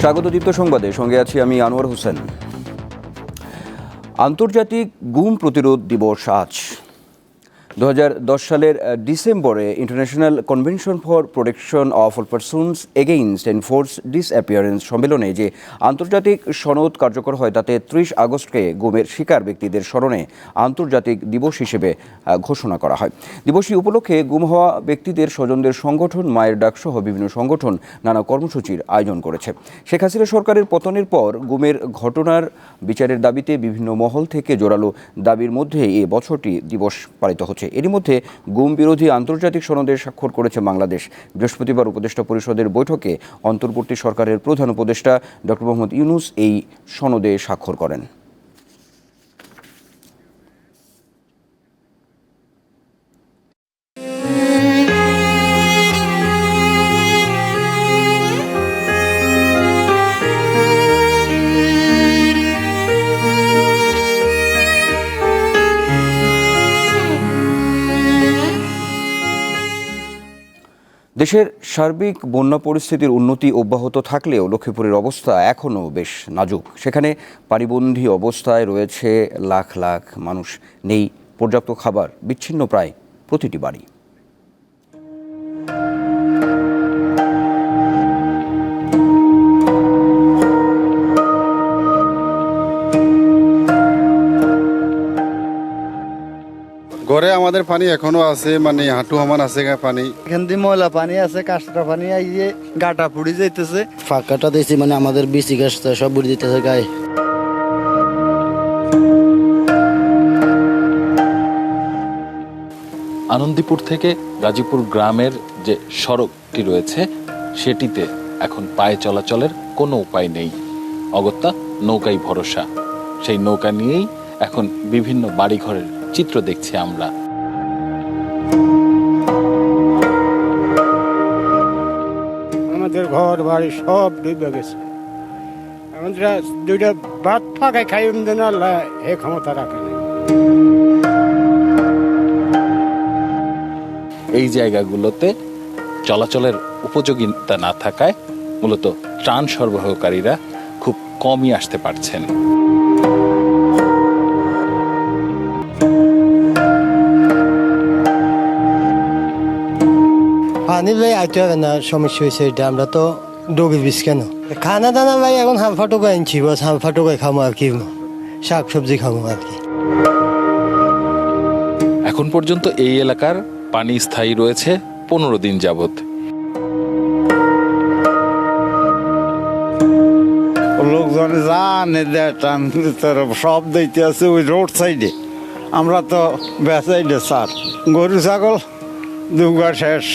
স্বাগত দীপ্ত সংবাদে সঙ্গে আছি আমি আনোয়ার হোসেন। আন্তর্জাতিক গুম প্রতিরোধ দিবস আজ। দু হাজার দশ সালের ডিসেম্বরে international convention for protection of all persons against enforce disappearance সম্মেলনে যে আন্তর্জাতিক সনদ কার্যকর হয়, তাতে ত্রিশ আগস্টকে গুমের শিকার ব্যক্তিদের স্মরণে আন্তর্জাতিক দিবস হিসেবে ঘোষণা করা হয়। দিবসটি উপলক্ষে গুম হওয়া ব্যক্তিদের স্বজনদের সংগঠন, মায়ের ডাকসহ বিভিন্ন সংগঠন নানা কর্মসূচির আয়োজন করেছে। শেখ হাসিনা সরকারের পতনের পর গুমের ঘটনার বিচারের দাবিতে বিভিন্ন মহল থেকে জোরালো দাবির মধ্যে এ বছরটি দিবস পালিত হচ্ছে। এরই মধ্যে গুম বিরোধী আন্তর্জাতিক সনদে স্বাক্ষর করেছে বাংলাদেশ। বৃহস্পতিবার উপদেষ্টা পরিষদের বৈঠকে অন্তর্বর্তী সরকারের প্রধান উপদেষ্টা ডক্টর মোহাম্মদ ইউনুস এই সনদে স্বাক্ষর করেন। দেশের সার্বিক বন্যা পরিস্থিতির উন্নতি অব্যাহত থাকলেও লক্ষ্মীপুরের অবস্থা এখনও বেশ নাজুক। সেখানে পারিবন্ধী অবস্থায় রয়েছে লাখ লাখ মানুষ। নেই পর্যাপ্ত খাবার, বিচ্ছিন্ন প্রায় প্রতিটি বাড়ি। ঘরে আমাদের পানি এখনও আছে মানে হাঁটু সমান আছে পানি। এখান দিয়ে ময়লা পানি আছে কাঁচরা পানি আইয়ে গাটা পুড়ি যাইতেছে। ফাঁকাটা দিয়েছি মানে আমাদের বিসি গাছ সব বুড়ি দিতেছে গায়ে। আনন্দীপুর থেকে গাজীপুর গ্রামের যে সড়কটি রয়েছে সেটিতে এখন পায়ে চলাচলের কোনো উপায় নেই। অগত্যা নৌকাই ভরসা। সেই নৌকা নিয়েই এখন বিভিন্ন বাড়িঘরের চিত্র দেখছি আমরা। আমাদের ঘর বাড়ি সব ডুবে গেছে। আমাদের দুইটা ভাত ফাঁকায় খাই দেন আল্লাহ হে ক্ষমতা রাখে এই জায়গাগুলোতে চলাচলের উপযোগিতা না থাকায় মূলত ত্রাণ সরবরাহকারীরা খুব কমই আসতে পারছেন। পানি ভাই আইতে হবে না সমস্যা হয়েছে এটা আমরা তো ডোগে বিষ কেন? খানা দানা ভাই এখন হাম ফাটুকা আনছি বস হাম ফাটুকাই খামো আর কি শাক সবজি খামো আর কি। এখন পর্যন্ত এই এলাকার পানি স্থায়ী রয়েছে পনেরো দিন যাবত লোকজন জানে দেটান সব দিতে আছে ওই রোড সাইডে। আমরা তো বেসাইডে স্যার গরু ছাগল দুগা শেষ।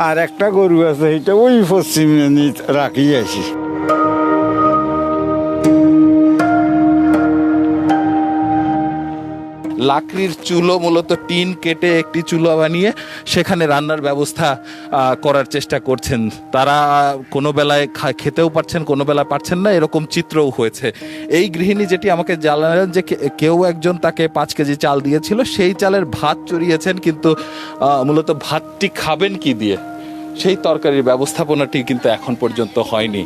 আর একটা গরু আছে এটা ওই পশ্চিমে রাখি আছি। লাকড়ির চুলো মূলত টিন কেটে একটি চুলো বানিয়ে সেখানে রান্নার ব্যবস্থা করার চেষ্টা করছেন। তারা কোনো বেলায় খেতেও পারছেন, কোনো বেলা পারছেন না, এরকম চিত্রও হয়েছে। এই গৃহিণী যেটি আমাকে জানালেন যে কেউ একজন তাকে পাঁচ কেজি চাল দিয়েছিল, সেই চালের ভাত চড়িয়েছেন, কিন্তু মূলত ভাতটি খাবেন কি দিয়ে? সেই তরকারির ব্যবস্থাপনাটি কিন্তু এখন পর্যন্ত হয়নি।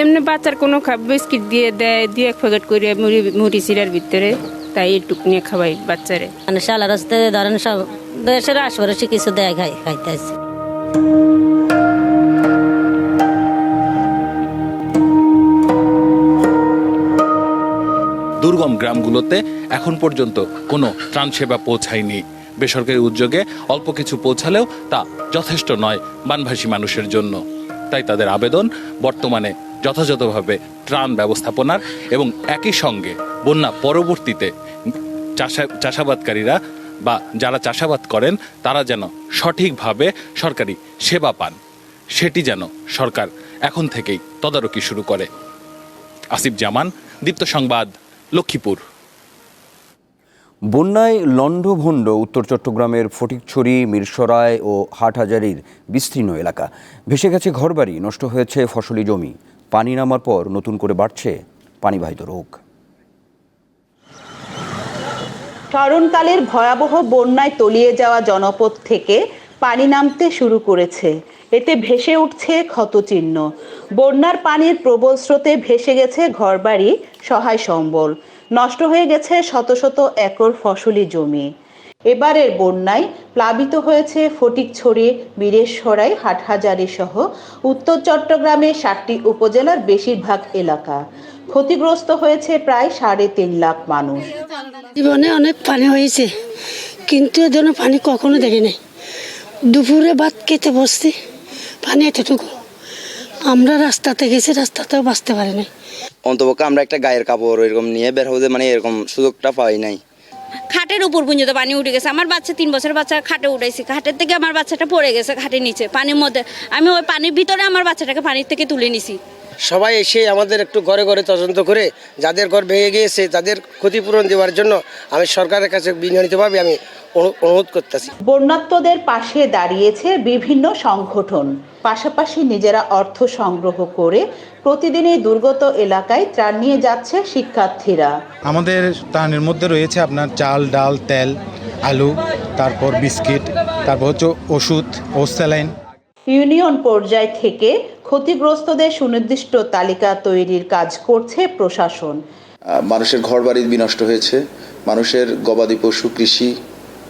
এমনি বাচ্চার কোনো বিস্কিট দিয়ে দেয়, দিয়ে এক প্যাকেট করে মুড়ি মুড়ি চিরার ভিতরে। তাই একটু নিয়ে খাওয়াই বাচ্চারে। মানে শালা রাস্তায় ধরেন সব দেশের আশপাশে কিছু দেয় খাই খাইতে দুর্গম গ্রামগুলোতে এখন পর্যন্ত কোনো ত্রাণ সেবা পৌঁছায়নি। বেসরকারি উদ্যোগে অল্প কিছু পৌঁছালেও তা যথেষ্ট নয় বানভাসী মানুষের জন্য। তাই তাদের আবেদন বর্তমানে যথাযথভাবে ত্রাণ ব্যবস্থাপনার এবং একই সঙ্গে বন্যা পরবর্তীতে চাষা, চাষাবাদকারীরা বা যারা চাষাবাদ করেন, তারা যেন সঠিকভাবে সরকারি সেবা পান। সেটি যেন সরকার এখন থেকেই তদারকি শুরু করে। আসিফ জামান, দীপ্ত সংবাদ, লক্ষ্মীপুর। বন্যায় লণ্ডভণ্ড উত্তর চট্টগ্রামের ফটিকছড়ি মিরসরায় ও হাটহাজারির বিস্তীর্ণ এলাকা। ভেসে গেছে ঘরবাড়ি, নষ্ট হয়েছে ফসলি জমি। পানি নামার পর নতুন করে বাড়ছে পানিবাহিত রোগ। স্মরণকালের ভয়াবহ বন্যায় তলিয়ে যাওয়া জনপদ থেকে পানি নামতে শুরু করেছে। এতে ভেসে উঠছে ক্ষতচিহ্ন। বন্যার পানির প্রবল স্রোতে ভেসে গেছে ঘরবাড়ি, সহায় সম্বল। নষ্ট হয়ে গেছে শত শত একর ফসলি জমি। এবারের বন্যায় প্লাবিত হয়েছে ফটিকছড়ি বীরেশ্বরাই হাটহাজারী সহ উত্তর চট্টগ্রামের ষাটটি উপজেলার বেশিরভাগ এলাকা। ক্ষতিগ্রস্ত হয়েছে প্রায় সাড়ে তিন লাখ মানুষ। জীবনে অনেক পানি হয়েছে কিন্তু ধরনের পানি কখনো দেখি নাই। দুপুরে ভাত খেতে বসছি পানি এতটুকু। আমরা রাস্তাতে গেছি রাস্তাতেও বাঁচতে পারি নাই অন্তপক্ষে আমরা একটা গায়ের কাপড় এরকম নিয়ে বের হতে মানে এরকম সুযোগটা পাই নাই। খাটের উপর পর্যন্ত পানি উঠে গেছে। আমার বাচ্চা তিন বছর বাচ্চা খাটে উঠেছি খাটের থেকে আমার বাচ্চাটা পড়ে গেছে খাটের নিচে, পানির মধ্যে। আমি ওই পানির ভিতরে আমার বাচ্চাটাকে পানির থেকে তুলে নিছি। সবাই এসে আমাদের একটু ঘরে ঘরে তদন্ত করে যাদের ঘর ভেঙে গিয়েছে তাদের ক্ষতিপূরণ দেওয়ার জন্য আমি সরকারের কাছে বিনীতভাবে আমি অনু- অনুরোধ করতেছি। বন্যাত্মদের পাশে দাঁড়িয়েছে বিভিন্ন সংগঠন। পাশাপাশি নিজেরা অর্থ সংগ্রহ করে প্রতিদিনই দুর্গত এলাকায় ত্রাণ নিয়ে যাচ্ছে শিক্ষার্থীরা। আমাদের ত্রাণের মধ্যে রয়েছে আপনার চাল ডাল তেল আলু তারপর বিস্কিট তারপর হচ্ছে ওষুধ ও স্যালাইন। ইউনিয়ন পর্যায় থেকে ক্ষতিগ্রস্তদের সুনির্দিষ্ট তালিকা তৈরির কাজ করছে প্রশাসন। মানুষের ঘরবাড়ি বিনষ্ট হয়েছে, মানুষের গবাদি পশু, কৃষি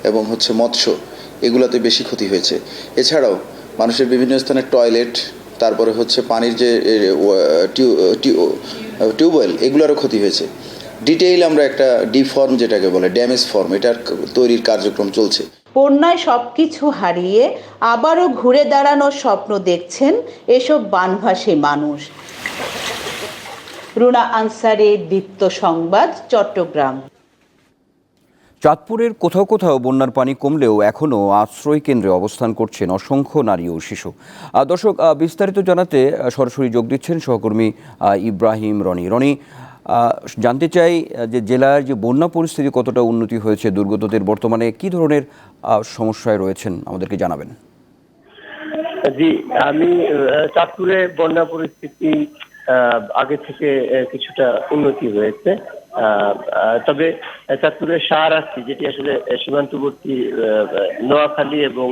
এবং হচ্ছে মৎস্য এগুলোতে বেশি ক্ষতি হয়েছে। এছাড়াও মানুষের বিভিন্ন স্থানে টয়লেট, তারপরে হচ্ছে পানির যে টিউবওয়েল এগুলোরও ক্ষতি হয়েছে। ডিটেইল আমরা একটা ডিফর্ম যেটাকে বলে, ড্যামেজ ফর্ম, এটার তৈরির কার্যক্রম চলছে। বন্যায় সবকিছু হারিয়ে আবারও ঘুরে দাঁড়ানোর স্বপ্ন দেখছেন এসব বানভাসী মানুষ। রুনা আনসারে, দীপ্ত সংবাদ, চট্টগ্রাম। চাঁদপুরের কোথাও কোথাও বন্যার পানি কমলেও এখনও আশ্রয় কেন্দ্রে অবস্থান করছেন অসংখ্য নারী ও শিশু। দর্শক বিস্তারিত জানাতে সরাসরি যোগ দিচ্ছেন সহকর্মী ইব্রাহিম রনি। রনি জানতে চাই যে জেলার যে বন্যা পরিস্থিতি কতটা উন্নতি হয়েছে, দুর্গতদের বর্তমানে কি ধরনের সমস্যায় রয়েছেন, আমাদেরকে জানাবেন। জি, আমি চাঁদপুরে বন্যা পরিস্থিতি আগে থেকে কিছুটা উন্নতি হয়েছে। তবে চাঁদপুরের সাহারাস্তি যেটি আসলে সীমান্তবর্তী নোয়াখালী এবং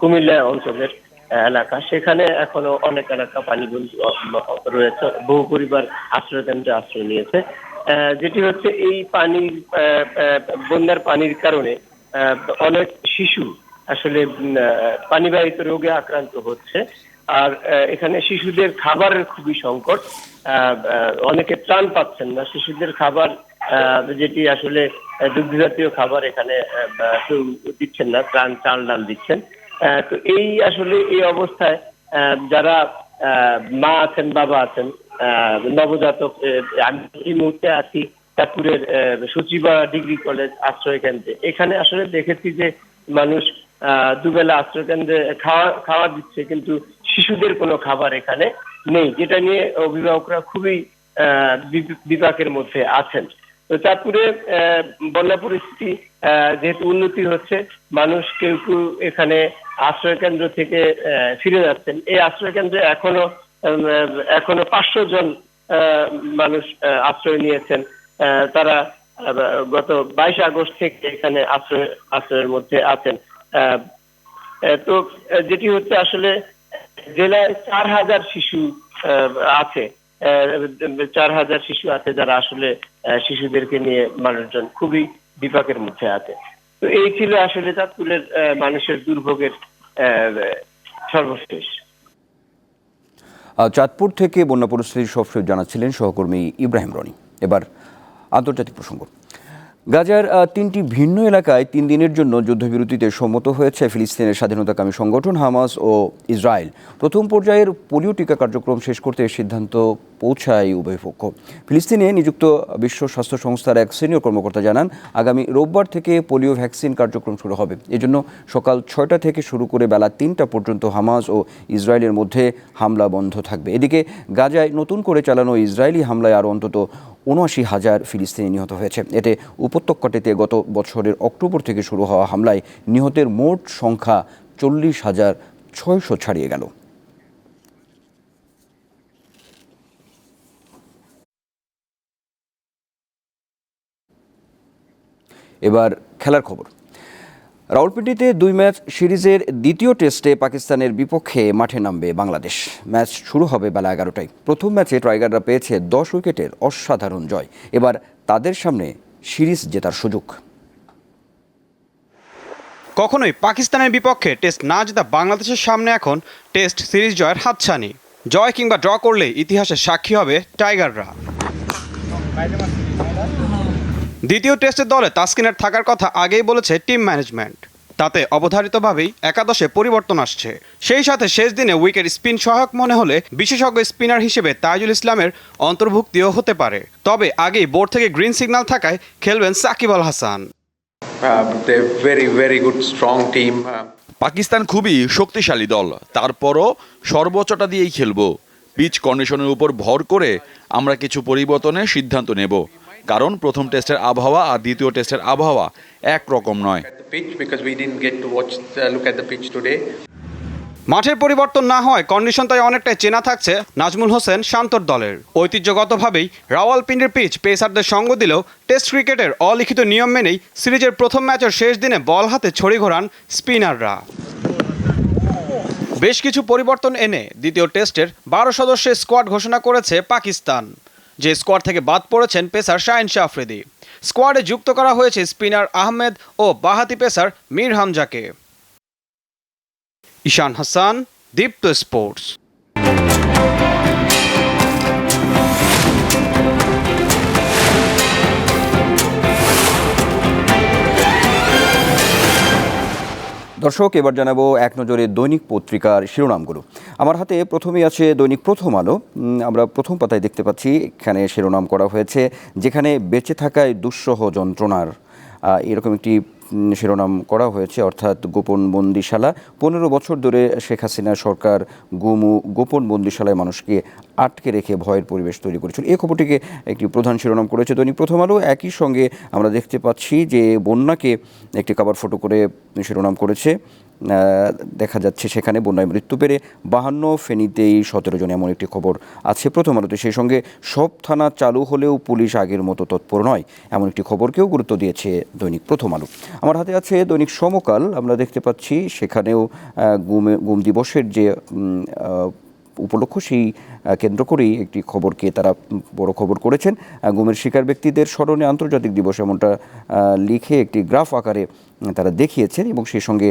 কুমিল্লা অঞ্চলের এলাকা। সেখানে এখনও অনেক এলাকা পানিবন্দী রয়েছে। বহু পরিবার আশ্রয় কেন্দ্রে আশ্রয় নিয়েছে। যেটি হচ্ছে এই পানির বন্যার পানির কারণে অনেক শিশু আসলে পানিবাহিত রোগে আক্রান্ত হচ্ছে। আর এখানে শিশুদের খাবারের খুবই সংকট। অনেকে ত্রাণ পাচ্ছেন না। শিশুদের খাবার যেটি আসলে আহ, দুগ্ধ জাতীয় খাবার এখানে দিচ্ছেন না ত্রাণ চাল ডাল দিচ্ছেন। তো এই আসলে এই অবস্থায় যারা মা আছেন, বাবা আছেন নবজাতক আমি এই মুহূর্তে আছি চাঁদপুরের সচিবা ডিগ্রি কলেজ আশ্রয় কেন্দ্রে। এখানে আসলে দেখেছি যে মানুষ দুবেলা আশ্রয় কেন্দ্রে খাওয়া খাওয়া দিচ্ছে, কিন্তু শিশুদের কোনো খাবার এখানে নেই, যেটা নিয়ে অভিভাবকরা খুবই বিপাকের মধ্যে আছেন। তো চাঁদপুরে বন্যা পরিস্থিতি যেহেতু উন্নতি হচ্ছে, মানুষ কেউ কেউ এখানে আশ্রয় কেন্দ্র থেকে ফিরে যাচ্ছেন। এই আশ্রয় কেন্দ্রে এখনও এখনও পাঁচশো জন মানুষ আশ্রয় নিয়েছেন। তারা গত বাইশ আগস্ট থেকে এখানে আশ্রয়, আশ্রয়ের মধ্যে আছেন। তো যেটি হচ্ছে আসলে জেলায় চার হাজার শিশু আছে। চার হাজার শিশু আছে যারা আসলে শিশুদেরকে নিয়ে মানুষজন খুবই বিপাকের মধ্যে আছে। তো এই ছিল আসলে চাঁদপুরের মানুষের দুর্ভোগের সর্বশেষ। চাঁদপুর থেকে বন্যা পরিস্থিতির সবশেষ জানাচ্ছিলেন সহকর্মী ইব্রাহিম রনি। এবার আন্তর্জাতিক প্রসঙ্গ। গাজার তিনটি ভিন্ন এলাকায় তিন দিনের জন্য যুদ্ধবিরতিতে সম্মত হয়েছে ফিলিস্তিনের স্বাধীনতাকামী সংগঠন হামাস ও ইসরায়েল। প্রথম পর্যায়ের পোলিও টিকা কার্যক্রম শেষ করতে সিদ্ধান্ত পৌঁছায় উভয় পক্ষ। ফিলিস্তিনে নিযুক্ত বিশ্ব স্বাস্থ্য সংস্থার এক সিনিয়র কর্মকর্তা জানান, আগামী রোববার থেকে পোলিও ভ্যাকসিন কার্যক্রম শুরু হবে। এজন্য সকাল ছয়টা থেকে শুরু করে বেলা তিনটা পর্যন্ত হামাজ ও ইসরায়েলের মধ্যে হামলা বন্ধ থাকবে। এদিকে গাজায় নতুন করে চালানো ইসরায়েলি হামলায় আরও অন্তত উনআশি হাজার ফিলিস্তিনি নিহত হয়েছে। এতে উপত্যকাটিতে গত বছরের অক্টোবর থেকে শুরু হওয়া হামলায় নিহতের মোট সংখ্যা চল্লিশ হাজার ছয়শো ছাড়িয়ে গেল। এবার খেলার খবর। রাউলপিন্ডিতে দুই ম্যাচ সিরিজের দ্বিতীয় টেস্টে পাকিস্তানের বিপক্ষে মাঠে নামবে বাংলাদেশ। ম্যাচ শুরু হবে বেলা এগারোটায়। প্রথম ম্যাচে টাইগাররা পেয়েছে দশ উইকেটের অসাধারণ জয়। এবার তাদের সামনে সিরিজ জেতার সুযোগ। কখনোই পাকিস্তানের বিপক্ষে টেস্ট না জেতা বাংলাদেশের সামনে এখন টেস্ট সিরিজ জয়ের হাতছানি। জয় কিংবা ড্র করলে ইতিহাসের সাক্ষী হবে টাইগাররা। দ্বিতীয় টেস্টের দলে তাসকিনের থাকার কথা আগেই বলেছে টিম ম্যানেজমেন্ট। তাতে অবধারিতভাবেই একাদশে পরিবর্তন আসছে। সেই সাথে শেষ দিনে উইকেট স্পিন সহায়ক মনে হলে বিশেষজ্ঞ স্পিনার হিসেবে তাইজুল ইসলামের অন্তর্ভুক্তিও হতে পারে। তবে আগেই বোর্ড থেকে গ্রিন সিগন্যাল থাকায় খেলবেন সাকিব আল হাসান। Strong team. পাকিস্তান খুবই শক্তিশালী দল। তারপরও সর্বোচ্চটা দিয়েই খেলব। পিচ কন্ডিশনের উপর ভর করে আমরা কিছু পরিবর্তনের সিদ্ধান্ত নেব। কারণ প্রথম টেস্টের আবহাওয়া আর দ্বিতীয় টেস্টের আবহাওয়া একরকম নয়. মাঠের পরিবর্তন না হয় কন্ডিশন তাই অনেকটাই চেনা থাকছে নাজমুল হোসেন শান্তর দলের। ঐতিহ্যগতভাবেই রাওয়ালপিন্ডির পিচ পেসারদের সঙ্গ দিলেও টেস্ট ক্রিকেটের অলিখিত নিয়ম মেনেই সিরিজের প্রথম ম্যাচের শেষ দিনে বল হাতে ছড়ি ঘোরান স্পিনাররা। বেশ কিছু পরিবর্তন এনে দ্বিতীয় টেস্টের বারো সদস্যের স্কোয়াড ঘোষণা করেছে পাকিস্তান। যে স্কোয়াড থেকে বাদ পড়েছেন পেসার শাহিন শাহ আফ্রিদি স্কোয়াডে যুক্ত করা হয়েছে স্পিনার আহমেদ ও বাহাতি পেসার মীর হামজাকে। ঈশান হাসান, দীপ্ত স্পোর্টস। দর্শক, এবার জানাব এক নজরে দৈনিক পত্রিকার শিরোনামগুলো। আমার হাতে প্রথমেই আছে দৈনিক প্রথম আলো। আমরা প্রথম পাতায় দেখতে পাচ্ছি, এখানে শিরোনাম করা হয়েছে, যেখানে বেঁচে থাকায় দুঃসহ যন্ত্রণার। এরকম একটি শিরোনাম করা হয়েছে, অর্থাৎ গোপন বন্দিশালা। পনেরো বছর ধরে শেখ হাসিনা সরকার গুমু, গোপন বন্দিশালায় মানুষকে আটকে রেখে ভয়ের পরিবেশ তৈরি করেছিল। এই খবরটিকে একটি প্রধান শিরোনাম করেছে দৈনিক প্রথম আলো একই সঙ্গে আমরা দেখতে পাচ্ছি যে বন্যাকে একটি কাবার ফটো করে শিরোনাম করেছে। দেখা যাচ্ছে সেখানে বন্যায় মৃত্যু পেরে বাহান্ন, ফেনীতেই সতেরো জন এমন একটি খবর আছে প্রথম আলোতে। সেই সঙ্গে সব থানা চালু হলেও পুলিশ আগের মতো তৎপর নয়, এমন একটি খবরকেও গুরুত্ব দিয়েছে দৈনিক প্রথম আলো। আমার হাতে আছে দৈনিক সমকাল। আমরা দেখতে পাচ্ছি সেখানেও গুমে, গুম দিবসের যে উপলক্ষ সেই কেন্দ্র করেই একটি খবরকে তারা বড় খবর করেছেন। গুমের শিকার ব্যক্তিদের স্মরণে আন্তর্জাতিক দিবস এমনটা লিখে একটি গ্রাফ আকারে তারা দেখিয়েছেন এবং সেই সঙ্গে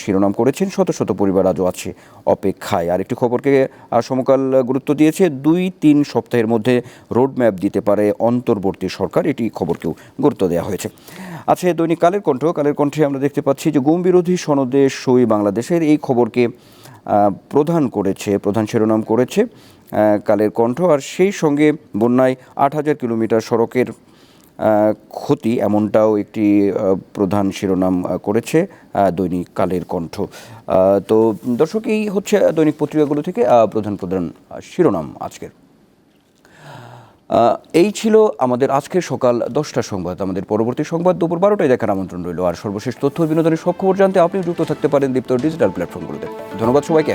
শিরোনাম করেছেন, শত শত পরিবার আজও আছে অপেক্ষায়। আর একটি খবরকে সমকাল গুরুত্ব দিয়েছে, দুই তিন সপ্তাহের মধ্যে রোডম্যাপ দিতে পারে অন্তর্বর্তী সরকার, এটি খবরকেও গুরুত্ব দেওয়া হয়েছে। আছে দৈনিক কালের কণ্ঠ, কালের কণ্ঠে আমরা দেখতে পাচ্ছি যে গুম বিরোধী সনদে সই বাংলাদেশের এই খবরকে প্রধান করেছে, প্রধান শিরোনাম করেছে কালের কণ্ঠ। আর সেই সঙ্গে বন্যায় আট হাজার কিলোমিটার সড়কের ক্ষতি এমনটাও একটি প্রধান শিরোনাম করেছে দৈনিক কালের কণ্ঠ। তো দর্শক, এই হচ্ছে দৈনিক পত্রিকাগুলো থেকে প্রধান প্রধান শিরোনাম আজকের। এই ছিল আমাদের আজকের সকাল দশটা সংবাদ। আমাদের পরবর্তী সংবাদ দুপুর বারোটায় দেখার আমন্ত্রণ রইল। আর সর্বশেষ তথ্য বিনোদনের সব খবর জানতে আপনি যুক্ত থাকতে পারেন দীপ্ত ডিজিটাল প্ল্যাটফর্মগুলোতে ধন্যবাদ সবাইকে।